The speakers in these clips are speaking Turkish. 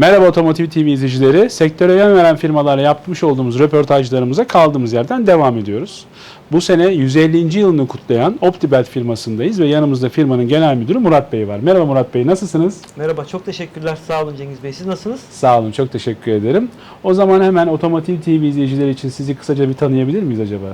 Merhaba Otomotiv TV izleyicileri. Sektöre yön veren firmalarla yapmış olduğumuz röportajlarımıza kaldığımız yerden devam ediyoruz. Bu sene 150. yılını kutlayan Optibelt firmasındayız ve yanımızda firmanın genel müdürü Murat Bey var. Merhaba Murat Bey, nasılsınız? Merhaba, çok teşekkürler. Sağ olun Cengiz Bey. Siz nasılsınız? Sağ olun, çok teşekkür ederim. O zaman hemen Otomotiv TV izleyicileri için sizi kısaca bir tanıyabilir miyiz acaba?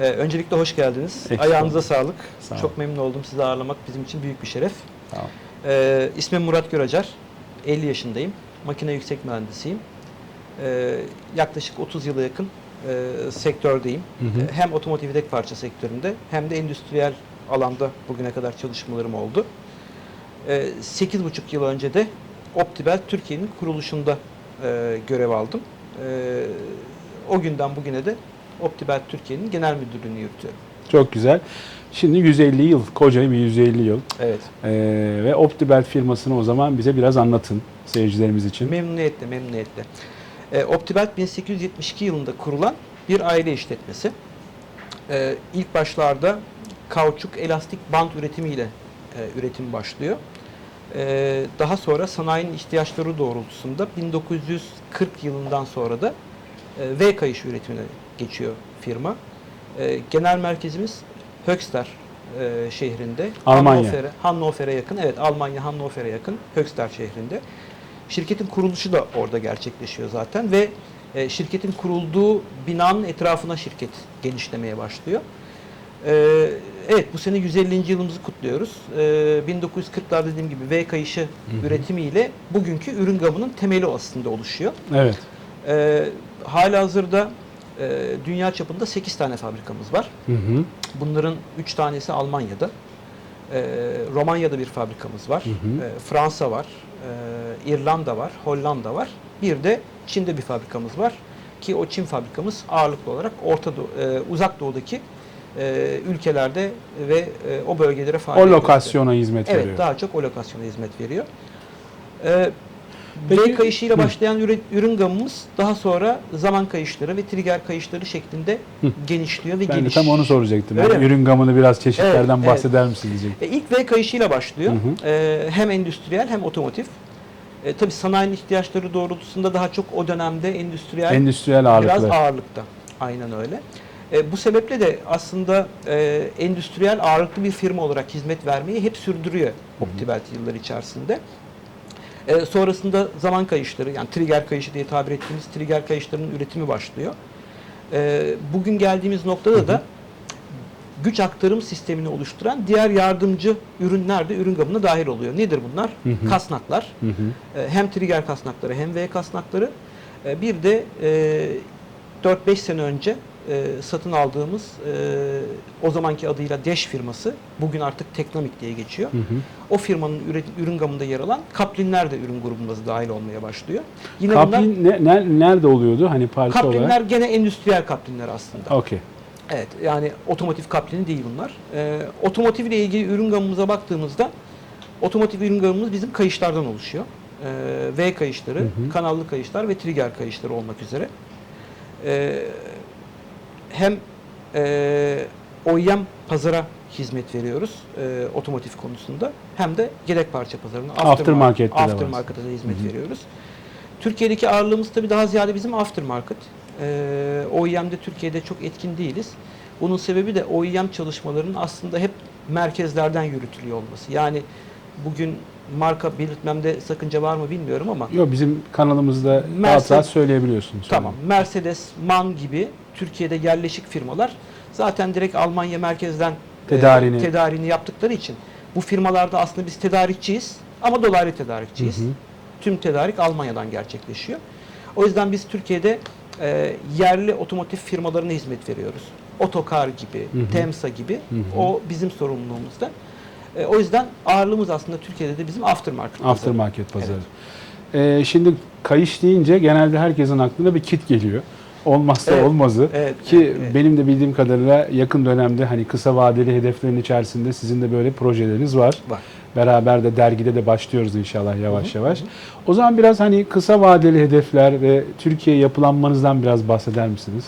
Ee, öncelikle hoş geldiniz. Eksik Ayağınıza sağlık. Sağ olun. çok memnun oldum sizi ağırlamak bizim için büyük bir şeref. Olun. Ee, ismim Murat Göracar. 50 yaşındayım. Makine yüksek mühendisiyim. Ee, yaklaşık 30 yıla yakın e, sektördeyim. Hı hı. Ee, Hem otomotiv yedek parça sektöründe hem de endüstriyel alanda bugüne kadar çalışmalarım oldu. Ee, 8,5 yıl önce de Optibel Türkiye'nin kuruluşunda e, görev aldım. Ee, o günden bugüne de Optibel Türkiye'nin genel müdürlüğünü yürütüyorum. Çok güzel. Şimdi 150 yıl, koca bir 150 yıl. Evet. Ee, ve Optibelt firmasını o zaman bize biraz anlatın seyircilerimiz için. Memnuniyetle, memnuniyetle. E, Optibelt 1872 yılında kurulan bir aile işletmesi. E, ilk başlarda kauçuk elastik bant üretimiyle e, üretim başlıyor. E, daha sonra sanayinin ihtiyaçları doğrultusunda 1940 yılından sonra da e, V kayışı üretimine geçiyor firma. E, genel merkezimiz Höxter e, şehrinde. Almanya. Hannover'e, Hannover'e yakın. Evet, Almanya Hannover'e yakın Höxter şehrinde. Şirketin kuruluşu da orada gerçekleşiyor zaten ve e, şirketin kurulduğu binanın etrafına şirket genişlemeye başlıyor. E, evet bu sene 150. yılımızı kutluyoruz. E, 1940'lar dediğim gibi V kayışı hı. üretimiyle bugünkü ürün gamının temeli aslında oluşuyor. Evet. E, halihazırda e, dünya çapında 8 tane fabrikamız var. Hı hı. Bunların 3 tanesi Almanya'da. E, Romanya'da bir fabrikamız var. Hı hı. E, Fransa var. e, İrlanda var. Hollanda var. Bir de Çin'de bir fabrikamız var. Ki o Çin fabrikamız ağırlıklı olarak Orta Doğu, e, Uzak Doğu'daki e, ülkelerde ve e, o bölgelere O faaliyet gösteriyor. lokasyona hizmet Evet, veriyor. daha çok o lokasyona hizmet veriyor. Ee, Peki- V kayışıyla Hı. başlayan ürün, ürün gamımız daha sonra zaman kayışları ve trigger kayışları şeklinde Hı. genişliyor ve Ben geniş. tam onu soracaktım. Öyle Yani mi? ürün gamını biraz çeşitlerden Evet, bahseder misiniz diyecektim. E, ilk V kayışıyla başlıyor. Hı hı. Ee, hem endüstriyel hem otomotiv. E, tabii sanayinin ihtiyaçları doğrultusunda daha çok o dönemde endüstriyel Endüstriyel biraz ağırlıklı. ağırlıkta. Aynen öyle. E, bu sebeple de aslında e, endüstriyel ağırlıklı bir firma olarak hizmet vermeyi hep sürdürüyor Optibelt yıllar içerisinde. E, sonrasında zaman kayışları yani trigger kayışı diye tabir ettiğimiz trigger kayışlarının üretimi başlıyor. E, bugün geldiğimiz noktada da güç aktarım sistemini oluşturan diğer yardımcı ürünler de ürün gamına dahil oluyor. Nedir bunlar? Hı hı. Kasnaklar. Hı hı. E, hem trigger kasnakları hem V kasnakları. E, Bir de e, 4-5 sene önce e, satın aldığımız e, o zamanki adıyla Deş firması, bugün artık Teknomik diye geçiyor. Hı hı. O firmanın üret- ürün gamında yer alan kaplinler de ürün grubunda dahil olmaya başlıyor. Yine bunlar Kaplin ne, ne- nerede oluyordu hani parça kaplinler olarak? gene endüstriyel kaplinler aslında. Okey. Evet yani otomotiv kaplini değil bunlar. Ee, otomotiv ile ilgili ürün gamımıza baktığımızda otomotiv ürün gamımız bizim kayışlardan oluşuyor. Ee, V kayışları, Hı hı. kanallı kayışlar ve trigger kayışları olmak üzere. Ee, hem e, OEM pazara hizmet veriyoruz e, otomotiv konusunda hem de yedek parça pazarına Aftermarket'te var. aftermarket'e de hizmet Hı hı. veriyoruz. Türkiye'deki ağırlığımız tabii daha ziyade bizim aftermarket. Ee, OEM'de Türkiye'de çok etkin değiliz. Bunun sebebi de OEM çalışmalarının aslında hep merkezlerden yürütülüyor olması. Yani bugün marka belirtmemde sakınca var mı bilmiyorum ama Yok bizim kanalımızda Mercedes- rahat söyleyebiliyorsunuz. tamam Mercedes, MAN gibi Türkiye'de yerleşik firmalar zaten direkt Almanya merkezden e, Tedarini. tedarini yaptıkları için bu firmalarda aslında biz tedarikçiyiz ama dolaylı tedarikçiyiz. Hı hı. Tüm tedarik Almanya'dan gerçekleşiyor. O yüzden biz Türkiye'de e, yerli otomotiv firmalarına hizmet veriyoruz. Otokar gibi, Hı hı. Temsa gibi Hı hı. o bizim sorumluluğumuzda. E, o yüzden ağırlığımız aslında Türkiye'de de bizim aftermarket. pazarı. Aftermarket pazarı. Ee, şimdi kayış deyince genelde herkesin aklına bir kit geliyor. Olmazsa Evet. olmazı. Evet, Ki evet, evet. benim de bildiğim kadarıyla yakın dönemde hani kısa vadeli hedeflerin içerisinde sizin de böyle projeleriniz var. Var. Beraber de dergide de başlıyoruz inşallah yavaş Hı hı, yavaş. hı. O zaman biraz hani kısa vadeli hedefler ve Türkiye yapılanmanızdan biraz bahseder misiniz?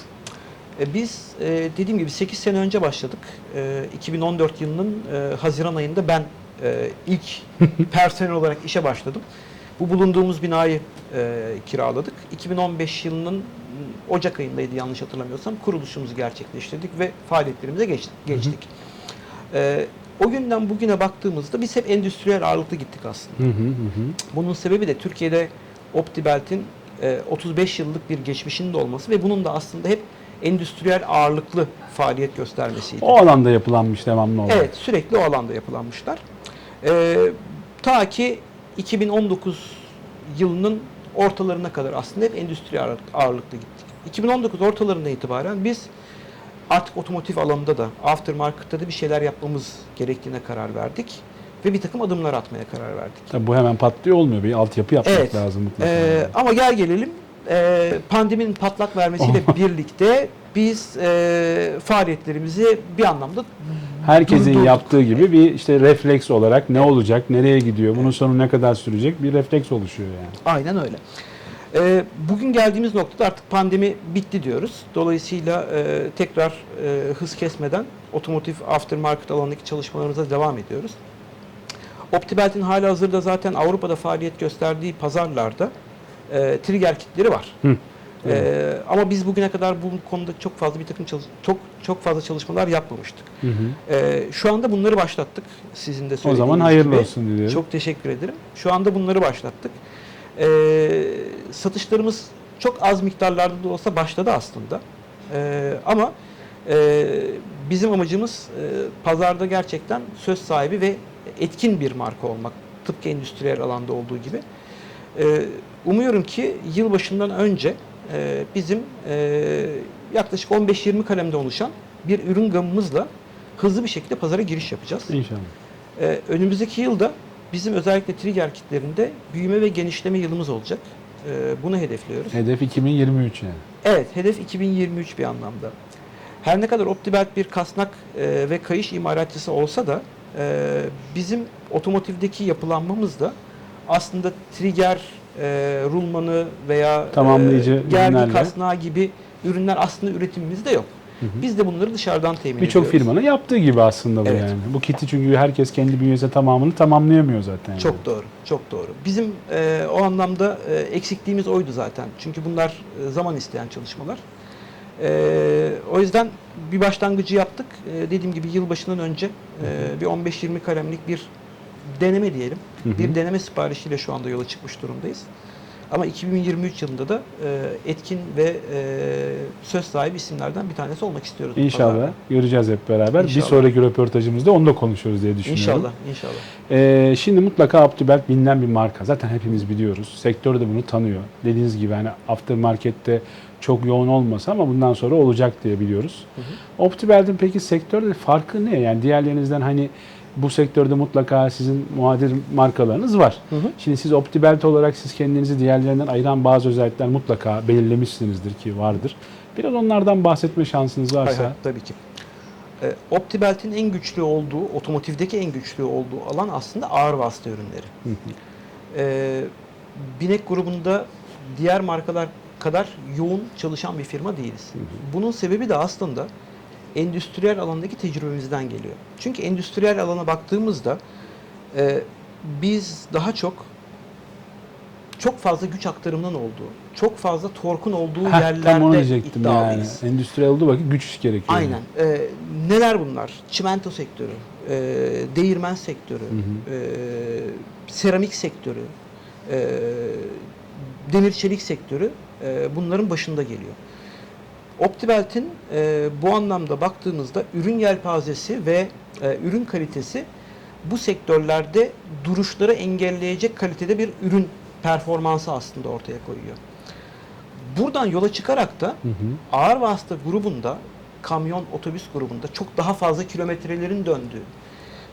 E, Biz e, dediğim gibi 8 sene önce başladık. E, 2014 yılının e, Haziran ayında ben ilk personel olarak işe başladım. Bu bulunduğumuz binayı kiraladık. 2015 yılının Ocak ayındaydı yanlış hatırlamıyorsam kuruluşumuzu gerçekleştirdik ve faaliyetlerimize geç- geçtik. O günden bugüne baktığımızda biz hep endüstriyel ağırlıklı gittik aslında. Hı hı hı. hı. Bunun sebebi de Türkiye'de OptiBelt'in e, 35 yıllık bir geçmişinin de olması ve bunun da aslında hep endüstriyel ağırlıklı faaliyet göstermesiydi. O alanda yapılanmış devamlı olarak. Evet, sürekli o alanda yapılanmışlar. Ee, ta ki 2019 yılının ortalarına kadar aslında hep endüstri ağır- ağırlıklı gittik. 2019 ortalarından itibaren biz artık otomotiv alanında da aftermarket'ta da bir şeyler yapmamız gerektiğine karar verdik ve bir takım adımlar atmaya karar verdik. Tabii bu hemen patlıyor olmuyor. Bir altyapı yapmak Evet. lazım mutlaka. Ee, ama gel gelelim e, pandeminin patlak vermesiyle birlikte biz e, faaliyetlerimizi bir anlamda Herkesin durdurduk. yaptığı gibi bir işte refleks olarak ne olacak, nereye gidiyor, bunun sonu ne kadar sürecek bir refleks oluşuyor yani. Aynen öyle. Ee, bugün geldiğimiz noktada artık pandemi bitti diyoruz. Dolayısıyla e, tekrar e, hız kesmeden otomotiv aftermarket alanındaki çalışmalarımıza devam ediyoruz. OptiBelt'in hala hazırda zaten Avrupa'da faaliyet gösterdiği pazarlarda e, trigger kitleri var. Hı. E, ama biz bugüne kadar bu konuda çok fazla bir takım çok çok fazla çalışmalar yapmamıştık. Hı hı. E, şu anda bunları başlattık. Sizin de O söylediğiniz zaman hayırlı gibi. olsun diliyorum. Çok teşekkür ederim. Şu anda bunları başlattık. Ee, satışlarımız çok az miktarlarda da olsa başladı aslında. Ee, ama e, bizim amacımız e, pazarda gerçekten söz sahibi ve etkin bir marka olmak. Tıpkı endüstriyel alanda olduğu gibi. Ee, umuyorum ki yılbaşından önce e, bizim e, yaklaşık 15-20 kalemde oluşan bir ürün gamımızla hızlı bir şekilde pazara giriş yapacağız. İnşallah. Ee, önümüzdeki yılda bizim özellikle trigger kitlerinde büyüme ve genişleme yılımız olacak. Ee, bunu hedefliyoruz. Hedef 2023 yani. Evet, hedef 2023 bir anlamda. Her ne kadar OptiBelt bir kasnak e, ve kayış imalatçısı olsa da bizim otomotivdeki yapılanmamız da aslında trigger, e, rulmanı veya Tamamlayıcı e, gergi kasnağı gibi ürünler aslında üretimimizde yok. Hı hı. Biz de bunları dışarıdan temin Birçok ediyoruz. firmanın yaptığı gibi aslında bu Evet. yani. Bu kiti çünkü herkes kendi bünyesinde tamamını tamamlayamıyor zaten. yani. Çok doğru, çok doğru. Bizim e, o anlamda e, eksikliğimiz oydu zaten. Çünkü bunlar e, zaman isteyen çalışmalar. E, o yüzden bir başlangıcı yaptık. E, dediğim gibi yılbaşından önce e, bir 15-20 kalemlik bir deneme diyelim. Hı hı. Bir deneme siparişiyle şu anda yola çıkmış durumdayız. Ama 2023 yılında da e, etkin ve e, söz sahibi isimlerden bir tanesi olmak istiyoruz. İnşallah pazarda. göreceğiz hep beraber. İnşallah. Bir sonraki röportajımızda onu da konuşuruz diye düşünüyorum. İnşallah, inşallah. Ee, şimdi mutlaka Optibelt bilinen bir marka. Zaten hepimiz biliyoruz. Sektör de bunu tanıyor. Dediğiniz gibi hani aftermarket'te çok yoğun olmasa ama bundan sonra olacak diye biliyoruz. Hı hı. Optibelt'in peki sektörde farkı ne? Yani diğerlerinizden hani bu sektörde mutlaka sizin muadil markalarınız var. Hı hı. Şimdi siz Optibelt olarak siz kendinizi diğerlerinden ayıran bazı özellikler mutlaka belirlemişsinizdir ki vardır. Biraz onlardan bahsetme şansınız varsa. hay, tabii ki. E, OptiBelt'in en güçlü olduğu, otomotivdeki en güçlü olduğu alan aslında ağır vasıta ürünleri. Hı hı. E, Binek grubunda diğer markalar kadar yoğun çalışan bir firma değiliz. Hı hı. Bunun sebebi de aslında endüstriyel alandaki tecrübemizden geliyor. Çünkü endüstriyel alana baktığımızda e, biz daha çok çok fazla güç aktarımının olduğu, çok fazla torkun olduğu Heh, yerlerde tam onu diyecektim yani. iddialıyız. Endüstriyel olduğu vakit güç gerekiyor. Aynen. Ee, neler bunlar? Çimento sektörü, e, değirmen sektörü, Hı hı. e, seramik sektörü, e, demir çelik sektörü e, bunların başında geliyor. Optibelt'in e, bu anlamda baktığımızda ürün yelpazesi ve e, ürün kalitesi bu sektörlerde duruşları engelleyecek kalitede bir ürün performansı aslında ortaya koyuyor. Buradan yola çıkarak da Hı hı. ağır vasıta grubunda, kamyon, otobüs grubunda çok daha fazla kilometrelerin döndüğü,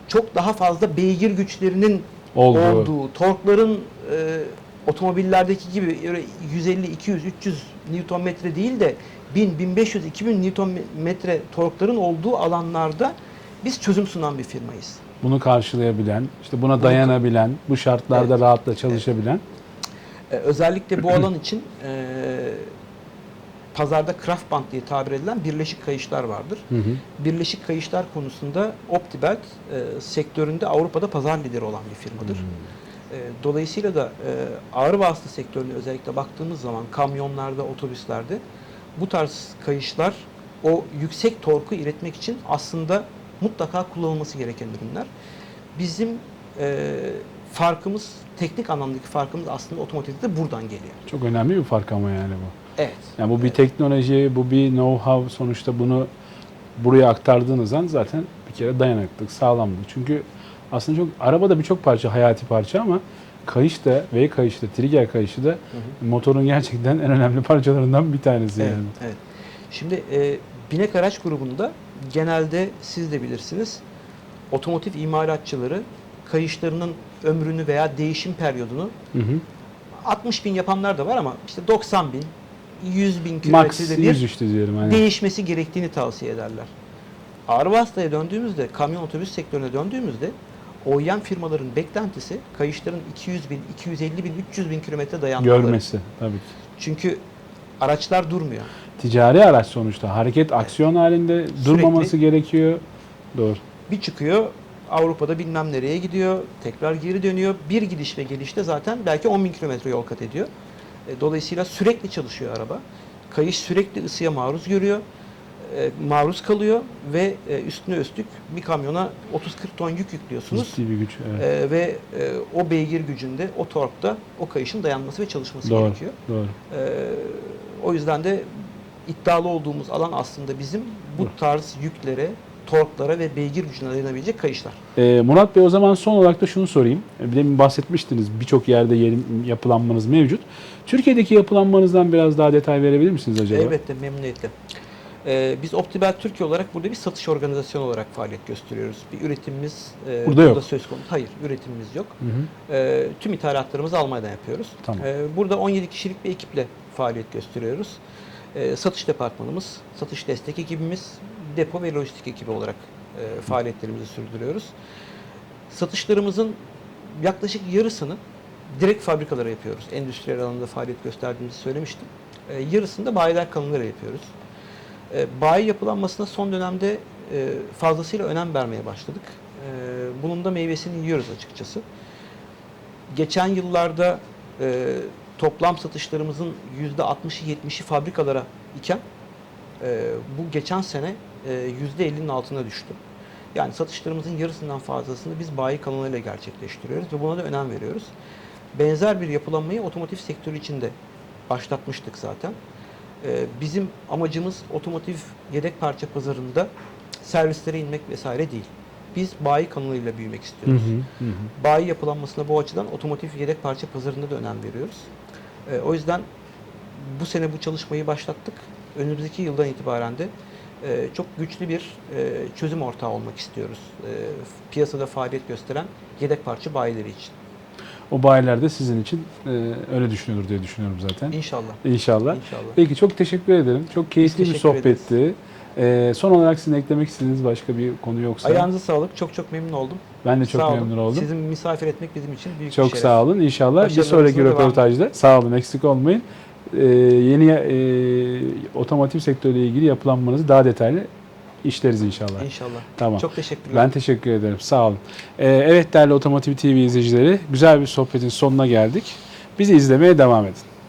çok daha fazla beygir güçlerinin Oldu. olduğu, torkların e, otomobillerdeki gibi öyle 150, 200, 300 Newton metre değil de 1000, 1500, 2000 Newton metre torkların olduğu alanlarda biz çözüm sunan bir firmayız. Bunu karşılayabilen, işte buna dayanabilen, bu şartlarda Evet. rahatla çalışabilen. E, özellikle bu alan için e, pazarda craft band diye tabir edilen birleşik kayışlar vardır. Hı hı. Birleşik kayışlar konusunda Optibelt e, sektöründe Avrupa'da pazar lideri olan bir firmadır. E, dolayısıyla da e, ağır vasıta sektörüne özellikle baktığımız zaman kamyonlarda, otobüslerde bu tarz kayışlar o yüksek torku üretmek için aslında mutlaka kullanılması gereken ürünler. Bizim e, farkımız, teknik anlamdaki farkımız aslında otomotivde de buradan geliyor. Çok önemli bir fark ama yani bu. Evet. Yani bu bir teknoloji, bu bir know-how sonuçta bunu buraya aktardığınız an zaten bir kere dayanıklılık, sağlamlık. Çünkü aslında çok arabada birçok parça hayati parça ama kayış da V kayışı da trigger kayışı da motorun gerçekten en önemli parçalarından bir tanesi Evet, yani. evet. Şimdi e, binek araç grubunda genelde siz de bilirsiniz otomotiv imalatçıları kayışlarının ömrünü veya değişim periyodunu Hı hı. 60 bin yapanlar da var ama işte 90 bin, 100 bin kilometrede bir 100 işte diyelim. Hani. değişmesi gerektiğini tavsiye ederler. Ağır vasıtaya döndüğümüzde, kamyon otobüs sektörüne döndüğümüzde OEM firmaların beklentisi kayışların 200 bin, 250 bin, 300 bin kilometre dayanmaları. Görmesi tabii ki. Çünkü araçlar durmuyor. Ticari araç sonuçta. Hareket aksiyon halinde durmaması gerekiyor. Doğru. Bir çıkıyor Avrupa'da bilmem nereye gidiyor, tekrar geri dönüyor. Bir gidiş ve gelişte zaten belki 10 bin kilometre yol kat ediyor. E, Dolayısıyla sürekli çalışıyor araba. Kayış sürekli ısıya maruz görüyor, e, maruz kalıyor ve e, üstüne üstlük bir kamyona 30-40 ton yük yüklüyorsunuz. Ciddi bir güç. Evet. E, ve e, o beygir gücünde, o torkta o kayışın dayanması ve çalışması Doğru. gerekiyor. Doğru. E, o yüzden de iddialı olduğumuz alan aslında bizim bu tarz yüklere, torklara ve beygir gücüne dayanabilecek kayışlar. Ee, Murat Bey o zaman son olarak da şunu sorayım. Bir bahsetmiştiniz birçok yerde yeri- yapılanmanız mevcut. Türkiye'deki yapılanmanızdan biraz daha detay verebilir misiniz acaba? Elbette memnuniyetle. Ee, biz Optibel Türkiye olarak burada bir satış organizasyonu olarak faaliyet gösteriyoruz. Bir üretimimiz e, Burada yok. söz konusu. Hayır, üretimimiz yok. Hı hı. Ee, tüm ithalatlarımızı Almanya'dan yapıyoruz. Tamam. Ee, burada 17 kişilik bir ekiple faaliyet gösteriyoruz. Ee, satış departmanımız, satış destek ekibimiz, depo ve lojistik ekibi olarak e, faaliyetlerimizi sürdürüyoruz. Satışlarımızın yaklaşık yarısını direkt fabrikalara yapıyoruz. Endüstriyel alanında faaliyet gösterdiğimizi söylemiştim. Ee, yarısını da bayiler kanallara yapıyoruz. E, bayi yapılanmasına son dönemde e, fazlasıyla önem vermeye başladık. E, bunun da meyvesini yiyoruz açıkçası. Geçen yıllarda e, toplam satışlarımızın %60'ı 70'i fabrikalara iken bu geçen sene e, %50'nin altına düştü. Yani satışlarımızın yarısından fazlasını biz bayi kanalıyla gerçekleştiriyoruz ve buna da önem veriyoruz. Benzer bir yapılanmayı otomotiv sektörü içinde başlatmıştık zaten. Ee, Bizim amacımız otomotiv yedek parça pazarında servislere inmek vesaire değil. Biz bayi kanalıyla büyümek istiyoruz. hı. Hı hı. Bayi yapılanmasına bu açıdan otomotiv yedek parça pazarında da önem veriyoruz. Ee, O yüzden bu sene bu çalışmayı başlattık. Önümüzdeki yıldan itibaren de e, çok güçlü bir e, çözüm ortağı olmak istiyoruz. E, Piyasada faaliyet gösteren yedek parça bayileri için. O bayiler de sizin için e, öyle düşünüyordur diye düşünüyorum zaten. İnşallah. İnşallah. İnşallah. Peki çok teşekkür ederim. Çok keyifli bir sohbetti. Ee, son olarak sizin eklemek istediğiniz başka bir konu yoksa Ayağınıza sağlık. Çok çok memnun oldum. ben de çok Sağ olun. memnun oldum. Sizi misafir etmek bizim için büyük bir Çok şeref. sağ olun. İnşallah bir sonraki devam röportajda sağ olun eksik olmayın. Ee, yeni e, otomotiv sektörüyle ilgili yapılanmanızı daha detaylı işleriz inşallah. İnşallah. Tamam. Çok teşekkürler. Ben teşekkür ederim. Sağ olun. Ee, evet değerli Otomotiv TV izleyicileri güzel bir sohbetin sonuna geldik. Bizi izlemeye devam edin.